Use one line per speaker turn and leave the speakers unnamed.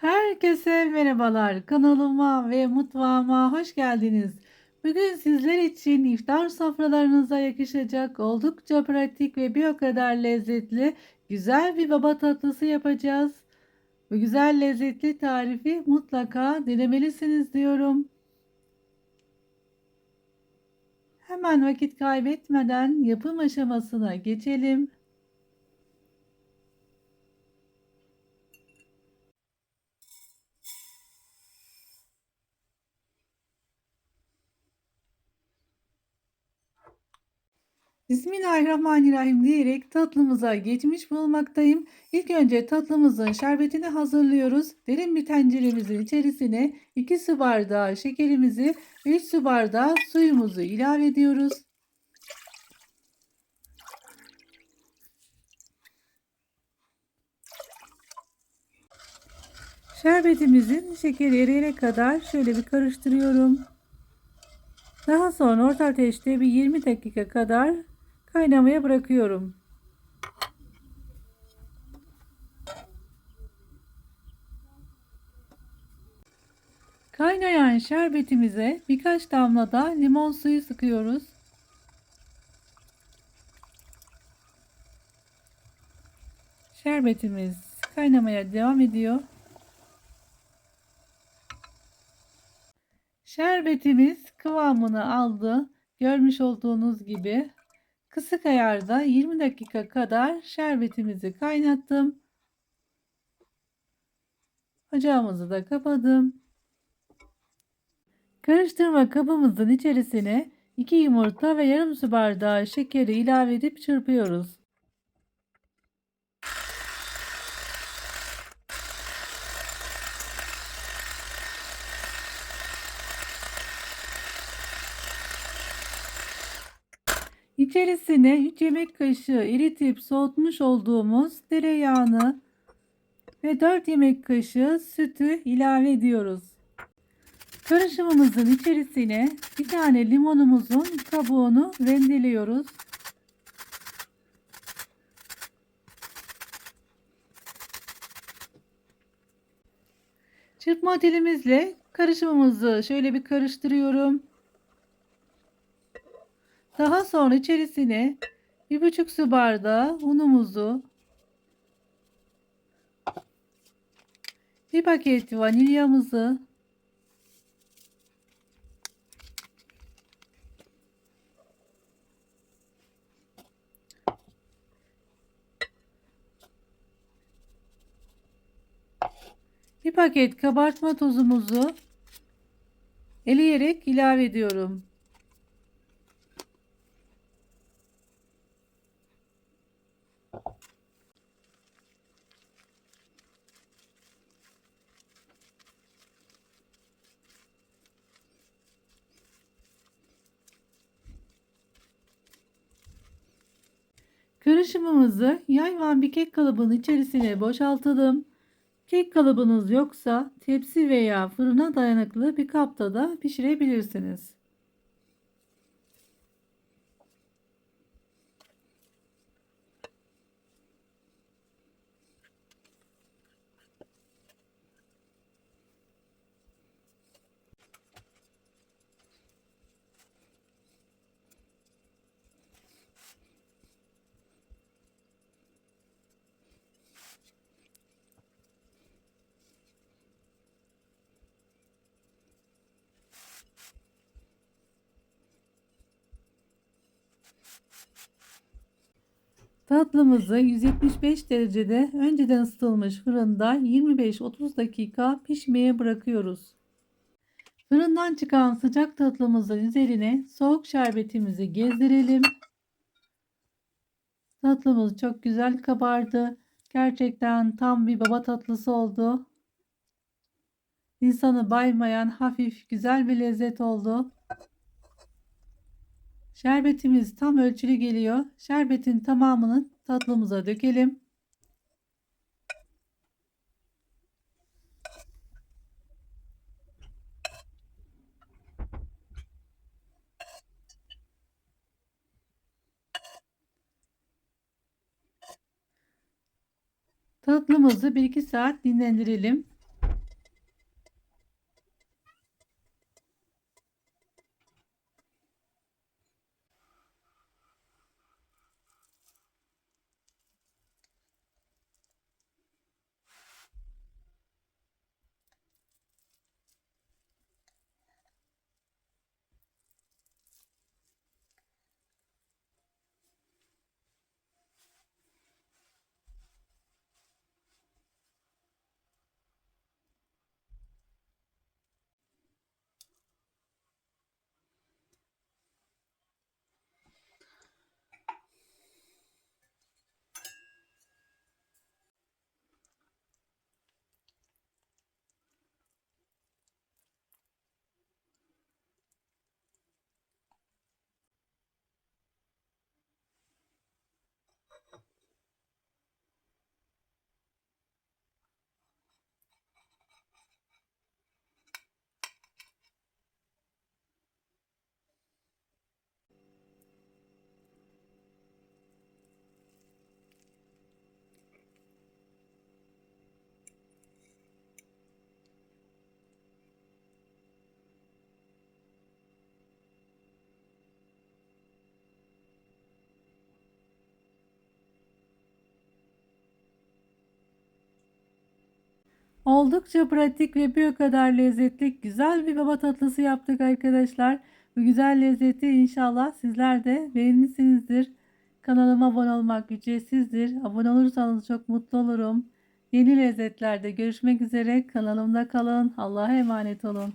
Herkese merhabalar. Kanalıma ve mutfağıma hoş geldiniz. Bugün sizler için iftar sofralarınıza yakışacak oldukça pratik ve bir o kadar lezzetli güzel bir baba tatlısı yapacağız. Bu güzel lezzetli tarifi mutlaka denemelisiniz diyorum. Hemen vakit kaybetmeden yapım aşamasına geçelim. Bismillahirrahmanirrahim diyerek tatlımıza geçmiş bulunmaktayım. İlk önce tatlımızın şerbetini hazırlıyoruz. Derin bir tenceremizin içerisine 2 su bardağı şekerimizi ve 3 su bardağı suyumuzu ilave ediyoruz. Şerbetimizin şekeri eriyene kadar şöyle bir karıştırıyorum. Daha sonra orta ateşte bir 20 dakika kadar kaynamaya bırakıyorum. Kaynayan şerbetimize birkaç damla da limon suyu sıkıyoruz. Şerbetimiz kaynamaya devam ediyor. Şerbetimiz kıvamını aldı. Görmüş olduğunuz gibi kısık ayarda 20 dakika kadar şerbetimizi kaynattım. Ocağımızı da kapadım. Karıştırma kabımızın içerisine 2 yumurta ve yarım su bardağı şekeri ilave edip çırpıyoruz. İçerisine 3 yemek kaşığı eritip soğutmuş olduğumuz tereyağını ve 4 yemek kaşığı sütü ilave ediyoruz. Karışımımızın içerisine bir tane limonumuzun kabuğunu rendeliyoruz. Çırpma telimizle karışımımızı şöyle bir karıştırıyorum. Sonra içerisine bir buçuk su bardağı unumuzu, bir paket vanilyamızı, bir paket kabartma tozumuzu eleyerek ilave ediyorum. Karışımımızı yayvan bir kek kalıbının içerisine boşaltalım. Kek kalıbınız yoksa tepsi veya fırına dayanıklı bir kapta da pişirebilirsiniz. Tatlımızı 175 derecede önceden ısıtılmış fırında 25-30 dakika pişmeye bırakıyoruz. Fırından çıkan sıcak tatlımızın üzerine soğuk şerbetimizi gezdirelim. Tatlımız çok güzel kabardı. Gerçekten tam bir baba tatlısı oldu. İnsanı baymayan hafif güzel bir lezzet oldu. Şerbetimiz tam ölçülü geliyor. Şerbetin tamamını tatlımıza dökelim. Tatlımızı 1-2 saat dinlendirelim. Oldukça pratik ve bir o kadar lezzetli güzel bir baba tatlısı yaptık arkadaşlar. Bu güzel lezzeti inşallah sizler de beğenmişsinizdir. Kanalıma abone olmak ücretsizdir. Abone olursanız çok mutlu olurum. Yeni lezzetlerde görüşmek üzere. Kanalımda kalın. Allah'a emanet olun.